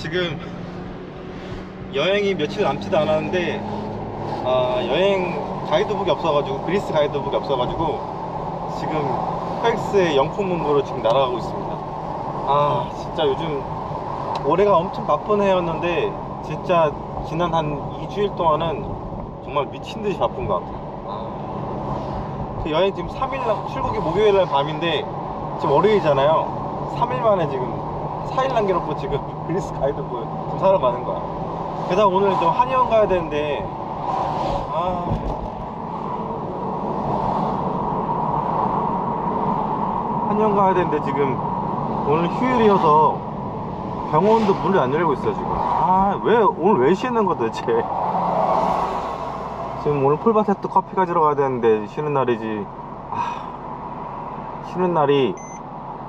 지금 여행이 며칠 남지도 않았는데 아, 여행 가이드북이 없어가지고 그리스 가이드북이 없어가지고 지금 코엑스의 영풍문고로 지금 날아가고 있습니다. 아 진짜 요즘 올해가 엄청 바쁜 해였는데 진짜 지난 한 2주일 동안은 정말 미친 듯이 바쁜 것 같아요. 아, 그 여행 지금 3일 남, 출국이 목요일 날 밤인데 지금 월요일이잖아요. 3일 만에 지금 4일 남겨놓고 지금 그리스 가이드북 좀 사러 가는 거야. 게다가 오늘 좀 한의원 가야 되는데 아. 한의원 가야 되는데 지금 오늘 휴일이어서 병원도 문을 안 열고 있어요 지금. 아 왜 오늘 왜 쉬는 거 도대체? 지금 오늘 풀밭에 또 커피 가지러 가야 되는데 쉬는 날이지. 아, 쉬는 날이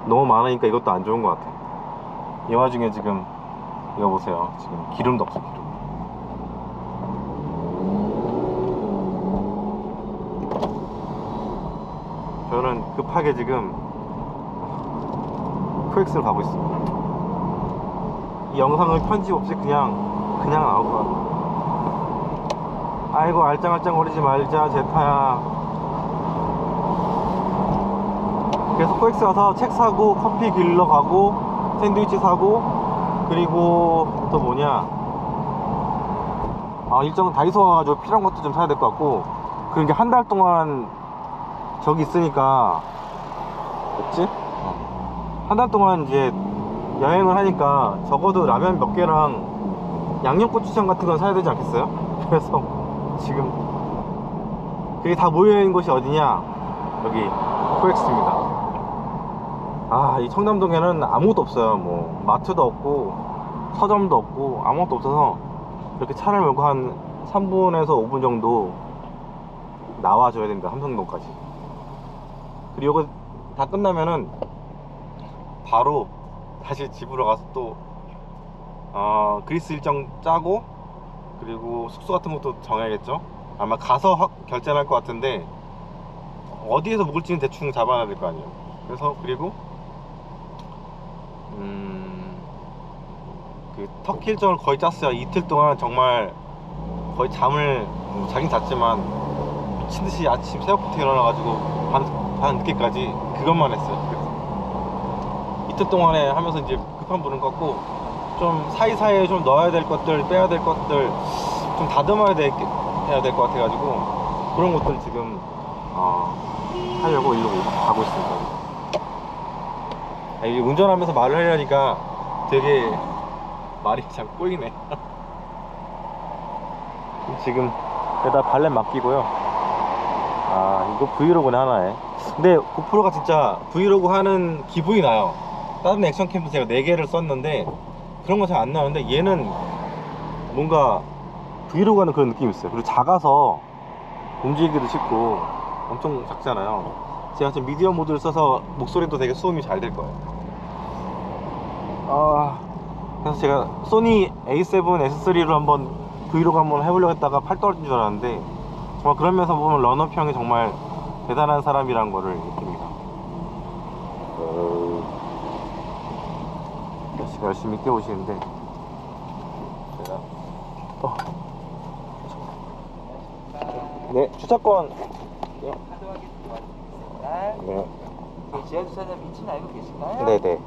너무 많으니까 이것도 안 좋은 것 같아 이 와중에 지금 이거 보세요. 지금 기름도 없어 기름. 저는 급하게 지금 코엑스를 가고 있습니다. 이 영상을 편집 없이 그냥 그냥 나올 것 같아 아이고 알짱알짱 거리지 말자 제타야. 그래서 코엑스 가서 책 사고 커피 길러 가고 샌드위치 사고 그리고 또 뭐냐. 아 일정은 다이소 가가지고 필요한 것도 좀 사야 될 것 같고. 게한달 동안 저기 있으니까 뭐지? 한 달 동안 이제 여행을 하니까 적어도 라면 몇 개랑 양념고추장 같은 건 사야 되지 않겠어요? 그래서 지금 그게 다 모여있는 곳이 어디냐? 여기 코엑스입니다 아 이 청담동에는 아무것도 없어요. 뭐 마트도 없고 서점도 없고 아무것도 없어서 이렇게 차를 몰고 한 3분에서 5분 정도 나와줘야 됩니다. 함성동까지. 그리고 다 끝나면은 바로 다시 집으로 가서 또 어, 그리스 일정 짜고 그리고 숙소 같은 것도 정해야겠죠? 아마 가서 확 결제를 할것 같은데 어디에서 묵을지는 대충 잡아놔야 될 거 아니에요. 그래서 그리고 음, 그 터키 일정을 거의 짰어요 이틀 동안 정말 거의 잠을 음, 자긴 잤지만 미친 듯이 아침 새벽부터 일어나가지고 밤, 밤 늦게까지 그것만 했어요. 그래서 이틀 동안에 하면서 이제 급한 불은 껐고 좀 사이사이에 좀 넣어야 될 것들, 빼야 될 것들 좀 다듬어야 될, 해야 될 것 같아가지고 그런 것들 지금 어, 하려고 일로 가고 있습니다. 아, 이게 운전하면서 말을 하려니까 되게 말이 참 꼬이네. 지금 여기다 발렛 맡기고요. 아 이거 브이로그네 하나에. 근데 고프로가 진짜 브이로그 하는 기분이 나요. 다른 액션캠도 제가 4개를 썼는데 그런 거잘안 나오는데 얘는 뭔가 브이로그 하는 그런 느낌이 있어요. 그리고 작아서 움직이기도 쉽고 엄청 작잖아요. 제가 지금 미디어 모드를 써서 목소리도 되게 수음이 잘 될 거예요 아 그래서 제가 소니 A7 S3로 한번 브이로그 한번 해보려고 했다가 팔 떨어진 줄 알았는데 정말 그런 면에서 보면 러너피 형이 정말 대단한 사람이란 거를 느낍니다. 어... 열심히, 열심히 깨우시는데 제가 어. 네 주차권 네. 네 네, 지하 주차장 위치는 알고 계신가요? 네네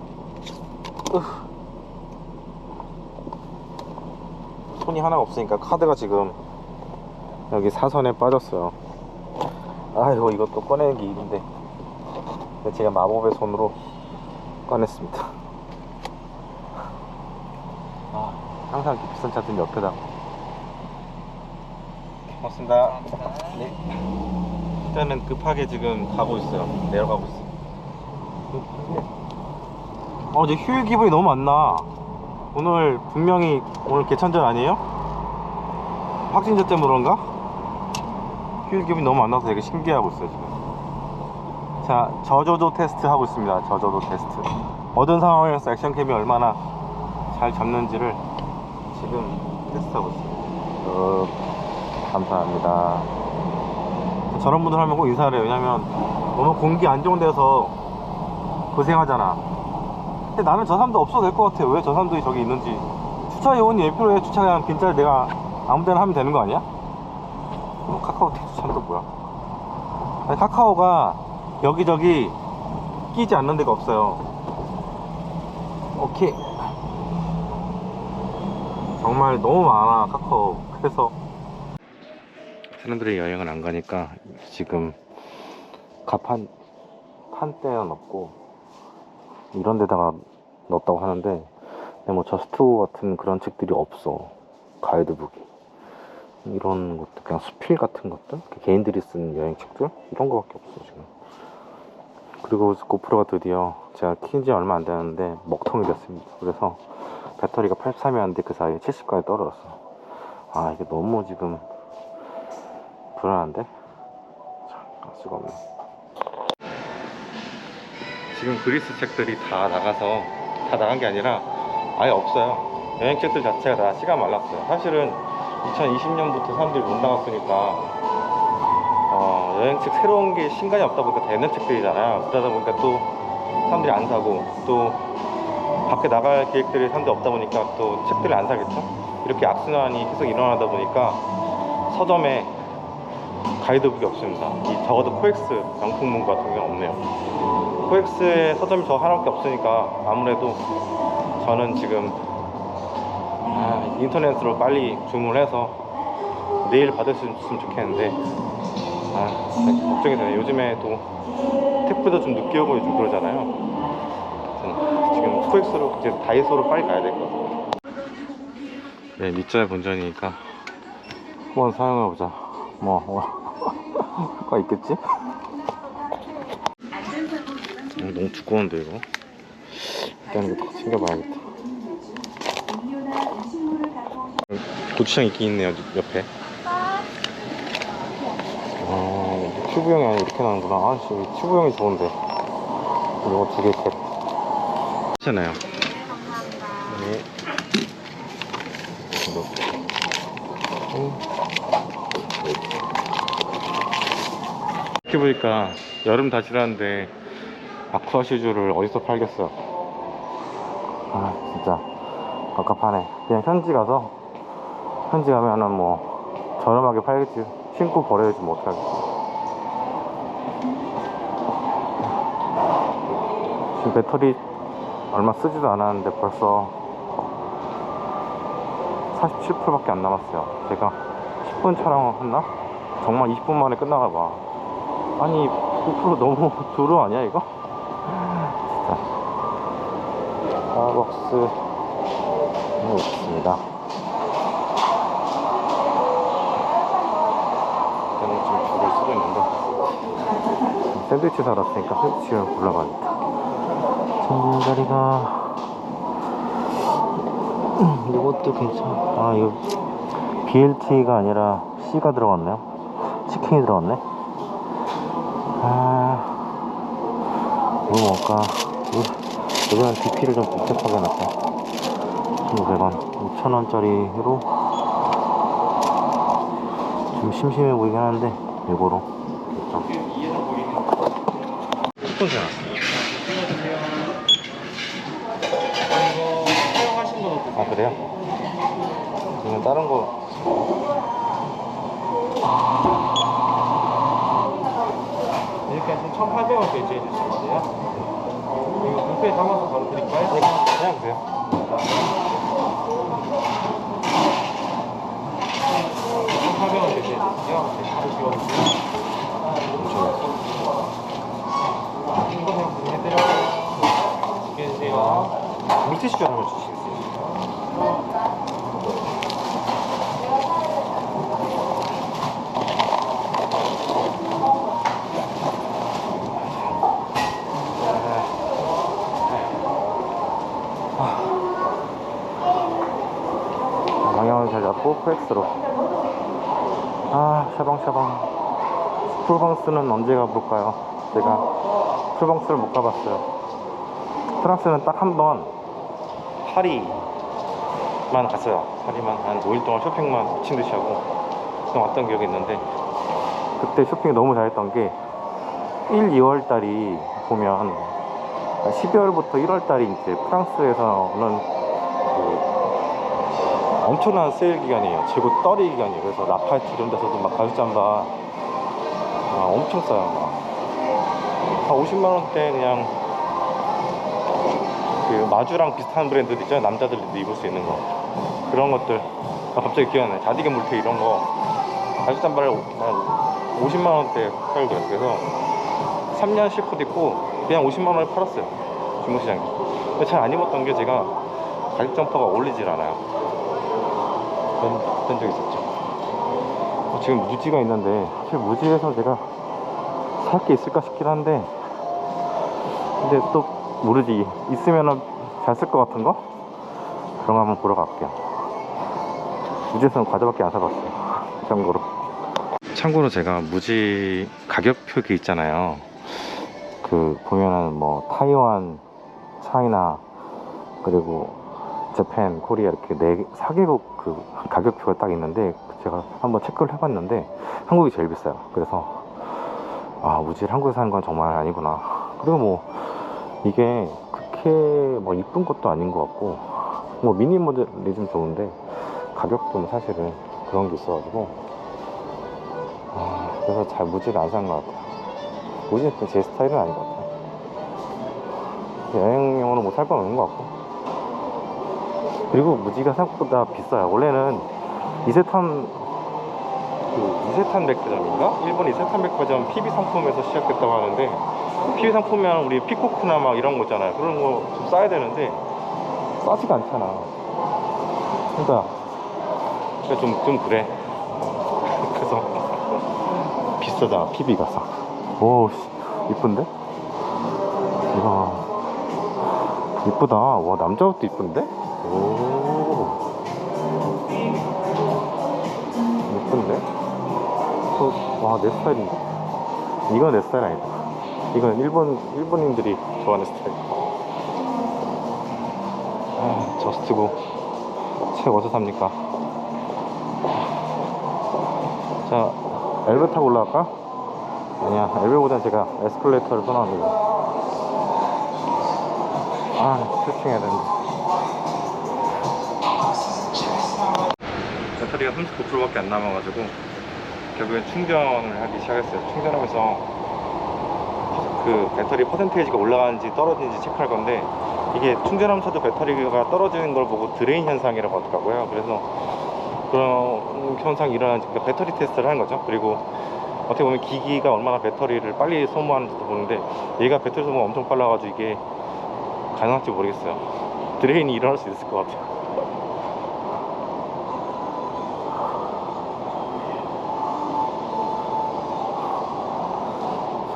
손이 하나가 없으니까 카드가 지금 여기 사선에 빠졌어요 아이고 이것도 꺼내는 게 일인데 제가 마법의 손으로 꺼냈습니다 아 항상 이렇게 비싼 차들 옆에다 고맙습니다. 네. 일단은 급하게 지금 가고 있어요. 내려가고 있어요. 어, 이제 휴일 기분이 너무 안 나. 오늘 분명히 오늘 개천절 아니에요? 확진자 때문에 그런가? 휴일 기분이 너무 안 나서 되게 신기해하고 있어요, 지금. 자, 저조도 테스트 하고 있습니다. 저조도 테스트. 어떤 상황에서 액션캠이 얼마나 잘 잡는지를 지금 테스트하고 있습니다. 어, 감사합니다. 저런 분들 하면 꼭 인사를 해요. 왜냐면 너무 공기 안 좋은 데서 고생하잖아. 근데 나는 저 사람도 없어도 될 것 같아요. 왜저 사람들이 저기 있는지 주차 요원이 왜 필요해? 주차 그냥 빈자리 내가 아무 데나 하면 되는 거 아니야? 어, 카카오 택주차는 또 뭐야? 아니, 카카오가 여기저기 끼지 않는 데가 없어요. 오케이. 정말 너무 많아, 카카오. 그래서. 사람들이 여행을 안 가니까 지금 가판, 판대는 없고, 이런 데다가 넣었다고 하는데, 근데 뭐 저스트고 같은 그런 책들이 없어. 가이드북이. 이런 것도 그냥 수필 같은 것들? 그 개인들이 쓴 여행 책들? 이런 거밖에 없어 지금. 그리고 고프로가 드디어 제가 킨지 얼마 안 되는데 먹통이 됐습니다. 그래서 배터리가 83이었는데 그 사이에 70까지 떨어졌어. 아 이게 너무 지금 불안한데? 참, 알 수가 없네 지금 그리스 책들이 다 나가서 다 나간 게 아니라 아예 없어요. 여행 책들 자체가 다 시간 말랐어요. 사실은 2020년부터 사람들이 못 나갔으니까 어, 여행책 새로운 게 신간이 없다 보니까 되는 책들이잖아요. 그러다 보니까 또 사람들이 안 사고 또 밖에 나갈 계획들이 사람들이 없다 보니까 또 책들을 안 사겠죠. 이렇게 악순환이 계속 일어나다 보니까 서점에 가이드북이 없습니다. 이 적어도 코엑스 명품문 같은 경우는 없네요. 코엑스에 서점이 저 하나밖에 없으니까 아무래도 저는 지금 아, 인터넷으로 빨리 주문해서 내일 받을 수 있으면 좋겠는데 아, 걱정이 되네. 요즘에 또 택배도 좀 늦게 오고 요즘 그러잖아요. 지금 코엑스로 이제 다이소로 빨리 가야 될 것 같아요. 네, 밑자의 본전이니까 한번 사용해보자. 뭐, 뭐 효과 있겠지? 어, 너무 두꺼운데 이거? 일단 이거 다 챙겨봐야겠다. 고추장 있긴 있네요 옆에. 아 튜브형이 아니라 이렇게 나는구나. 아씨 튜브형이 좋은데. 이거 두개 컷. 괜찮아요. 네. 이렇게. 음. 이렇게 보니까 여름 다 지났는데 아쿠아 슈즈를 어디서 팔겠어? 아 진짜 갑갑하네. 그냥 현지 가서 현지 가면은 뭐 저렴하게 팔겠지. 신고 버려야지 뭐 어떡하겠어. 지금 배터리 얼마 쓰지도 않았는데 벌써 47%밖에 안 남았어요. 제가 10분 촬영했나? 정말 20분 만에 끝나가 봐 아니 9% 너무 두루 아니야 이거? 진짜. 스타벅스 있습니다. 저는 지금 줄을 쓰고 있는데. 샌드위치 사러 왔으니까 샌드위치를 골라봐야겠다. 청자리가 이것도 괜찮아. 아 이거 BLT가 아니라 C가 들어갔네요. 치킨이 들어갔네 아 뭐 먹을까 이- 이거는 DP를 좀 복잡하게 해놨다 1,500원 5,000원짜리로 좀 심심해 보이긴 하는데 이거로 됐죠 쿠폰 사아 그래요? 그러면 다른 거 이렇게 해서 1,800원 결제해 주시면 돼요. 이거 부페 담아서 바로 드릴까요? 네, 그냥 1,800원 결제해 주세요. 네, 바로 지워주세요. 이거 그냥 구매해드려요. 두개 주세요. 물티슈 하나만 주시겠어요? 잡고 프렉스로 아 샤방샤방 풀방스는 언제 가볼까요? 제가 풀방스를 못 가봤어요 프랑스는 딱 한 번 파리만 갔어요. 파리만 한 5일 동안 쇼핑만 미친 듯이 하고 그때 왔던 기억이 있는데 그때 쇼핑이 너무 잘했던 게 1, 2월 달이 보면 12월부터 1월 달이 이제 프랑스에서는 그 엄청난 세일 기간이에요. 재고 떨이 기간이에요. 그래서 라파이트 이런 데서도 막 가죽잠바 아, 엄청 싸요. 막. 한 50만 원대 그냥 그 마주랑 비슷한 브랜드도 있잖아요. 남자들도 입을 수 있는 거 그런 것들. 아, 갑자기 기억나네. 자디게 물테 이런 거 가죽 잠바를 한 50만 원대 팔고요. 그래서 3년 실컷 입고 그냥 50만 원에 팔았어요. 중고시장에. 잘 안 입었던 게 제가 가죽 점퍼가 어울리질 않아요. 그런 적 있었죠. 어, 지금 무지가 있는데 사실 무지에서 제가 살 게 있을까 싶긴 한데 근데 또 모르지 있으면은 잘쓸 것 같은 거 그런 거 한번 보러 갈게요. 무지에서는 과자밖에 안 사봤어요. 참고로. 참고로 제가 무지 가격 표기 있잖아요. 그 보면은 뭐 타이완, 차이나 그리고 재팬, 코리아 이렇게 네 4개국 그 가격표가 딱 있는데 제가 한번 체크를 해봤는데 한국이 제일 비싸요. 그래서 아 무지를 한국에서 사는 건 정말 아니구나. 그리고 뭐 이게 그렇게 뭐 이쁜 것도 아닌 것 같고 뭐 미니 모델이 좀 좋은데 가격도 뭐 사실은 그런 게 있어가지고 아, 그래서 잘 무지를 안 산 것 같아요. 무지는 제 스타일은 아닌 것 같아요. 여행용으로 뭐 살 건 없는 것 같고 그리고 무지가 생각보다 비싸요. 원래는 이세탄 그 이세탄 백화점인가? 일본 이세탄 백화점 PB 상품에서 시작됐다고 하는데 PB 상품이면 우리 피코크나 막 이런 거 있잖아요. 그런 거 좀 싸야 되는데 싸지가 않잖아. 그러니까 그러니까 좀, 좀 그래. 그래서 비싸잖아. PB가 싸. 오, 씨, 이쁜데? 이야, 이쁘다. 와, 남자 옷도 이쁜데? 오. 예쁜데? 어, 와, 내 스타일인데? 이건 내 스타일 아니다. 이건 일본, 일본인들이 좋아하는 스타일. 아, 저스트고. 책 어디서 삽니까? 자, 엘베 타고 올라갈까? 아니야, 엘베보단 제가 에스컬레이터를 선호합니다. 아, 스트레칭 해야 되는데. 배터리가 39%밖에 안 남아가지고 결국엔 충전을 하기 시작했어요. 충전하면서 그 배터리 퍼센테이지가 올라가는지 떨어지는지 체크할 건데 이게 충전하면서도 배터리가 떨어지는 걸 보고 드레인 현상이라고 하더라고요. 그래서 그런 현상이 일어나는지 그러니까 배터리 테스트를 하는 거죠. 그리고 어떻게 보면 기기가 얼마나 배터리를 빨리 소모하는지도 보는데 얘가 배터리 소모가 엄청 빨라가지고 이게 가능할지 모르겠어요. 드레인이 일어날 수 있을 것 같아요.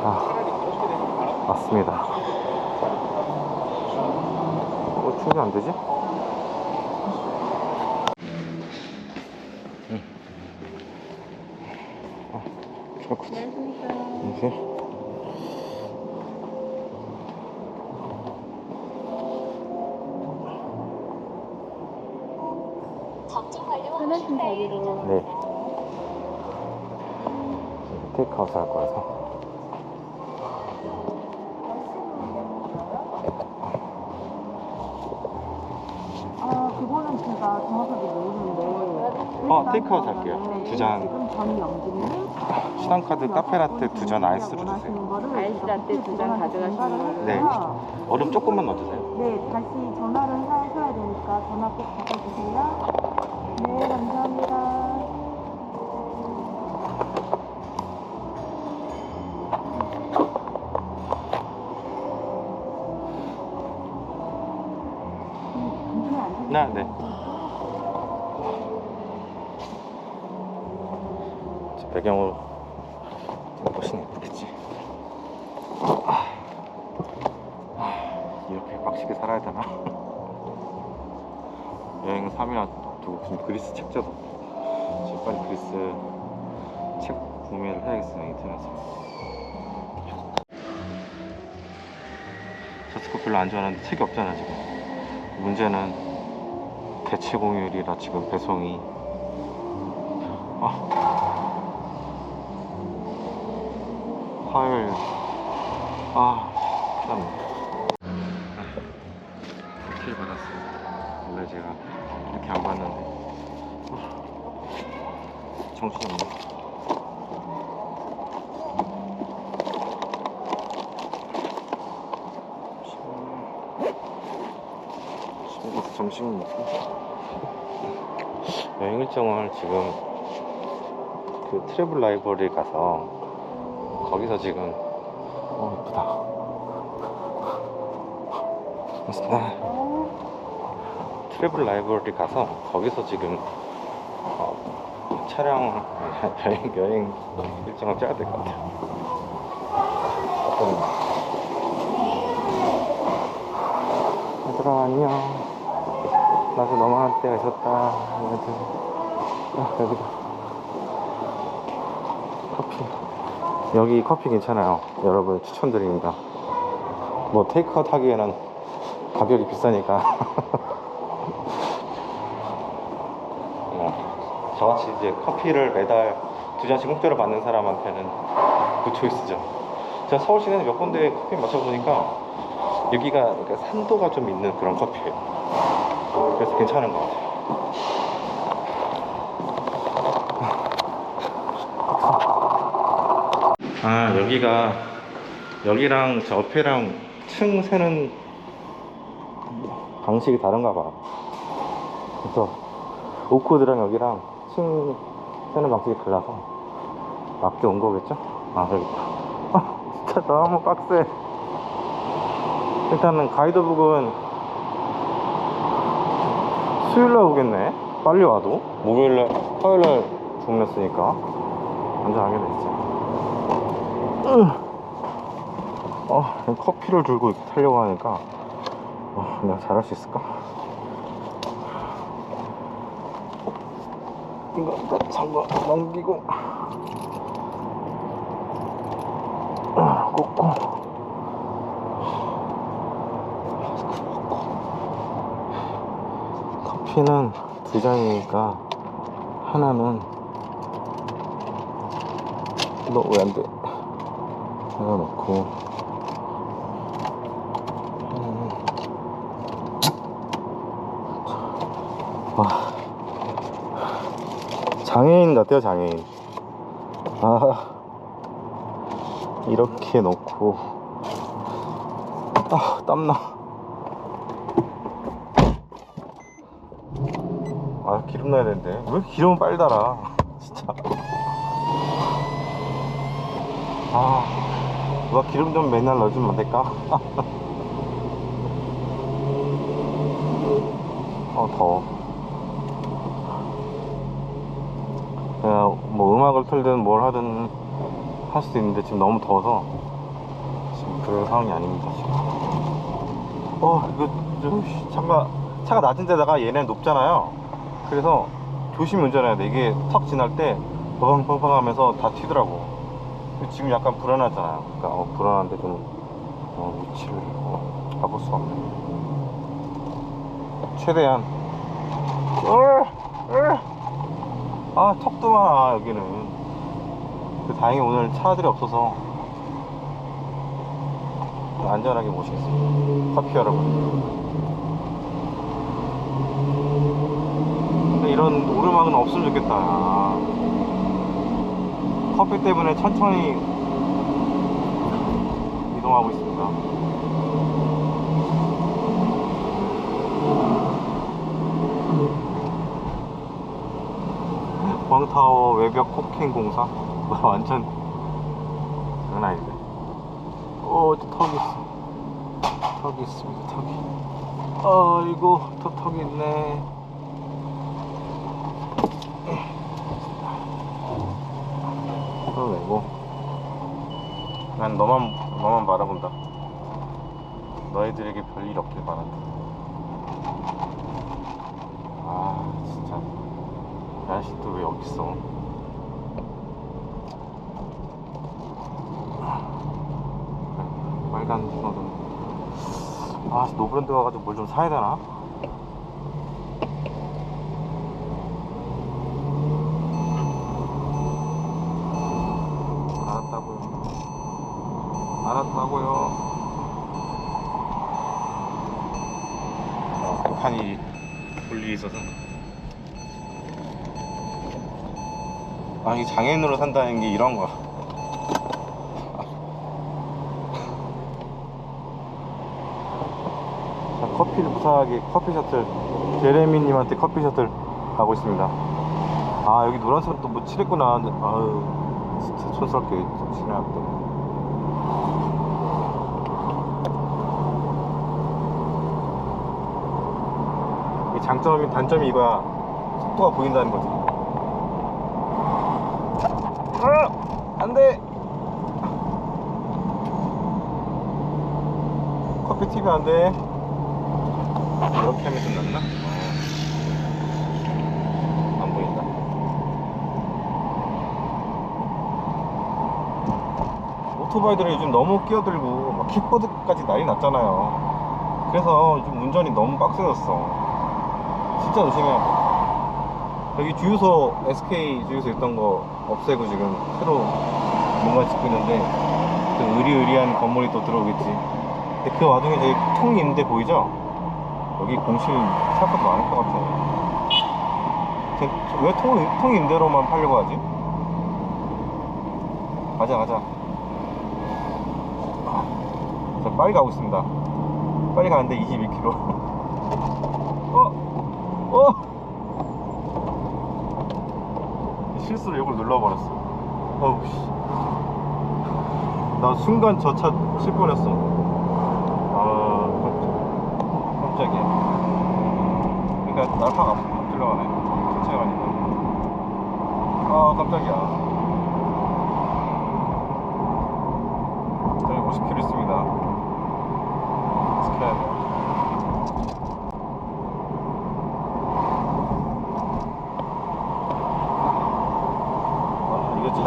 자, 맞습니다. 어, 충전 안 되지? 응. 어, 네. 테이크아웃 할 거라서. 아 그거는 제가 정확하게 모르는데 어, 테이크아웃 할게요. 두 잔. 지금 전 영진님 수당카드 카페라떼 두 잔 아이스로 주세요. 아이스라떼 두잔 가져가시는 걸로 네. 얼음 조금만 넣어주세요. 네 다시 전화를 하셔야 되니까 전화 꼭 받아주세요 음, 네, 네. 저 배경으로 멋있네, 그치? 아, 아, 이렇게 빡시게 살아야 되나? 여행 3일이나 두고 지금 그리스 책자도 지금 빨리 그리스 책 구매를 해야겠어요, 인터넷으로. 저스코 별로 안 좋아하는데 책이 없잖아, 지금. 문제는 대체 공휴일이라 지금 배송이. 아. 화요일. 아 참. 킬 받았어요. 원래 제가 이렇게 안 받는데. 정신이 없네. 집에 가서 점심을 먹고 여행 일정을 지금 그 트래블 라이브러리 가서 거기서 지금 어 이쁘다 맞습니다 트래블 라이브러리 가서 거기서 지금 어, 촬영 여행 여행 일정을 짜야 될 것 같아요. 어떤 얘들아 안녕. 나도 너만할 때가 있었다. 얘들. 아, 여기다. 커피. 여기 커피 괜찮아요. 여러분 추천드립니다. 뭐 테이크아웃 하기에는 가격이 비싸니까. 어, 저같이 이제 커피를 매달 두 잔씩 공짜로 받는 사람한테는 그 초이스죠. 제가 서울 시내에 몇 군데 커피 마셔보니까 여기가 그러니까 산도가 좀 있는 그런 커피예요. 그래서 괜찮은 것 같아요. 아 여기가 여기랑 저 옆에랑 층 세는 방식이 다른가 봐. 그래서 오코드랑 여기랑 층 세는 방식이 달라서 맞게 온 거겠죠? 아 여기 있다. 아, 진짜 너무 빡세. 일단은 가이드북은 수요일날 오겠네. 빨리 와도 목요일날, 화요일날 주문했으니까 먼저 하게 됐지. 어, 커피를 들고 타려고 하니까 어, 내가 잘할 수 있을까? 이거 잠깐 넘기고 어, 꽂고 마스크 벗고 커피는 두 잔이니까 하나는 너 왜 안 돼? 하나 넣고 하나는 와. 장애인 같아요 장애인. 아 이렇게 넣고. 아 땀나 아 기름 넣어야 되는데. 왜 기름은 빨리 달아? 진짜. 아 누가 기름 좀 맨날 넣어주면 안 될까? 어 더워. 내가 뭐 음악을 틀든 뭘 하든 할 수도 있는데 지금 너무 더워서 지금 그럴 상황이 아닙니다 지금. 어 이거 좀 씨, 차가 차가 낮은 데다가 얘네 높잖아요 그래서 조심히 운전해야 돼. 이게 턱 지날 때 버방버방 하면서 다 튀더라고. 지금 약간 불안하잖아요 그러니까 어, 불안한데 좀 어, 위치를 어, 잡을 수가 없네. 최대한. 아 턱도 많아 여기는. 그 다행히 오늘 차들이 없어서 안전하게 모시겠습니다. 커피 여러분 근데 이런 오르막은 없으면 좋겠다. 아, 커피 때문에 천천히 이동하고 있습니다. 광타워 외벽 코킹 공사? 와, 완전 장난 아닌데. 어, 또 턱이 있어. 턱이 있습니다 턱이. 아이고 또 턱이 있네 풀어내고 난 너만 너만 바라본다. 너희들에게 별일 없길 바란다. 아 진짜. 야씨 또왜 여기 있어? 빨간 신호등. 아 노브랜드 가가지고 뭘 좀 사야 되나? 알았다고요 알았다고요 어, 판이 볼일이 있어서 아, 이 장애인으로 산다는 게 이런 거야. 자, 커피를 무사하게 커피 셔틀 제레미님한테 커피 셔틀 가고 있습니다. 아 여기 노란색 또뭐 칠했구나. 아유 진짜 촌스럽게. 이 장점이 단점이 이거야. 속도가 보인다는 거지. 아! 안 돼! 커피 튀면 안 돼. 이렇게 하면 좀 낫나? 어. 안 보인다. 오토바이들이 요즘 너무 끼어들고 막 킥보드까지 난리 났잖아요. 그래서 요즘 운전이 너무 빡세졌어. 진짜 조심해야 돼. 여기 주유소 SK 주유소 있던 거 없애고 지금 새로 뭔가 짓고 있는데 그 의리의리한 건물이 또 들어오겠지. 근데 그 와중에 저기 통임대 보이죠? 여기 공실 생각보다 많을 것 같아. 쟤- 저왜 통, 통 임대로만 팔려고 하지? 가자, 가자. 아, 자, 빨리 가고 있습니다. 빨리 가는데 21km. 어? 어? 실수로 이걸 눌러버렸어. 어우, 씨. 나 순간 저 차 칠 뻔했어. 아, 깜짝- 깜짝이야. 그러니까 날파가 앞 들어가네. 천천히 가니까. 아, 깜짝이야. 저희 50km 있습니다. 지켜야 돼요.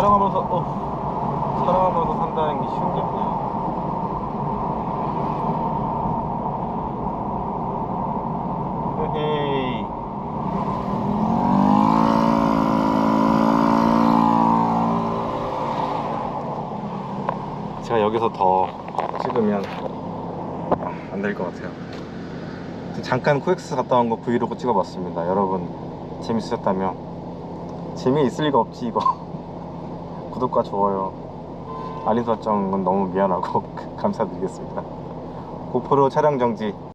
촬영하면서, 어, 촬영하면서 산다는 게 쉬운 게 아니야. 제가 여기서 더 찍으면 안 될 것 같아요. 잠깐 코엑스 갔다 온 거 브이로그 찍어봤습니다. 여러분 재밌으셨다면 재미있을 리가 없지 이거. 구독과 좋아요, 알림 설정은 너무 미안하고 감사드리겠습니다. 고프로 촬영 정지